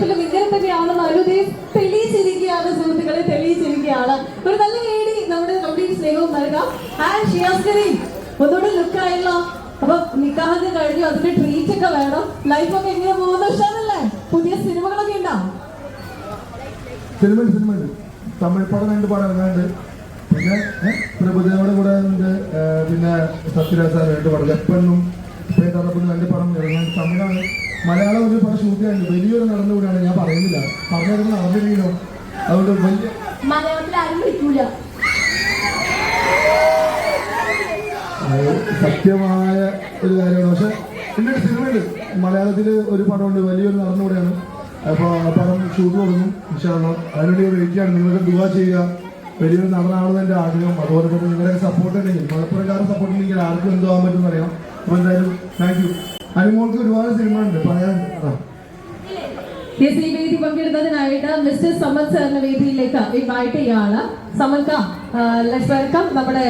ലൈഫിലും ഇങ്ങനെ തന്നെയാണെന്ന് അനുദേ തെളിയിച്ചിരിക്കുകയാണ് സുഹൃത്തുക്കളെ തെളിയിച്ചിരിക്കുകയാണ്. ഒരു നല്ല വേടി നമ്മുടെ കംപ്ലീറ്റ് സ്നേഹവും നൽകാം. ആൻഡ് ഷിയാസ്കരി ഒന്നുകൂടെ ലുക്ക് ആയല്ലോ അപ്പൊ നിക്കാഹൊക്കെ കഴിഞ്ഞു അതിന്റെ ട്രീറ്റ് ഒക്കെ വേണം. ലൈഫ് ഒക്കെ എങ്ങനെ പോകുന്ന ഇഷ്ടമല്ലേ പുതിയ സിനിമകളൊക്കെ ഉണ്ടോ? സിനിമ സിനിമ തമിഴ് പടം രണ്ട് പടം ഇറങ്ങാണ്ട് പിന്നെ പ്രഭുദേവയുടെ കൂടെ ഉണ്ട് പിന്നെ സത്യരാജ രണ്ട് പടം. വെപ്പണ്ണും പേതറപ്പും രണ്ട് പടം ഇറങ്ങാൻ തമിഴാണ്. മലയാളം ഒരു പടം ഷൂട്ട് ചെയ്യാൻ വലിയൊരു നടന്നുകൂടിയാണ് ഞാൻ പറയുന്നില്ല. പറഞ്ഞത് നടന്നില്ലെങ്കിലോ അതുകൊണ്ട് വലിയ മലയാളത്തിൽ ആരും വിളിക്കൂല. സത്യമായ ഒരു കാര്യമാണ്. പക്ഷെ എന്റെ ഒരു സിനിമയുണ്ട്. മലയാളത്തിൽ ഒരു പടമുണ്ട്. വലിയൊരു നടന്നുകൂടെയാണ് അപ്പോൾ ആ പടം ഷൂട്ട് തുടങ്ങും ഇൻഷാല്ലോ അതിനുവേണ്ടി ഒരു ചെയ്യാണ്. നിങ്ങൾക്ക് ദുവാ ചെയ്യുക. വലിയൊരു നടനാണെന്ന് എന്റെ ആഗ്രഹം. അതുപോലെ തന്നെ നിങ്ങളുടെ സപ്പോർട്ട് ഉണ്ടെങ്കിൽ മലപ്പുറക്കാരുടെ സപ്പോർട്ട് ഉണ്ടെങ്കിൽ ആർക്കും എന്തുവാൻ പറ്റുമെന്ന് പറ്റും അറിയാം അപ്പോൾ എന്തായാലും താങ്ക് അനുമോൾക്ക് ഒരുപാട് സിനിമ ഉണ്ട് പറയാൻ അതാ വേദി പങ്കെടുത്തതിനായിട്ട് മിസ്റ്റർ സമൻ സാറിന്റെ വേദിയിലേക്ക് ഇൻവൈറ്റ് ചെയ്യാണ്. സമത് ലെറ്റ്സ് വെൽക്കം നമ്മുടെ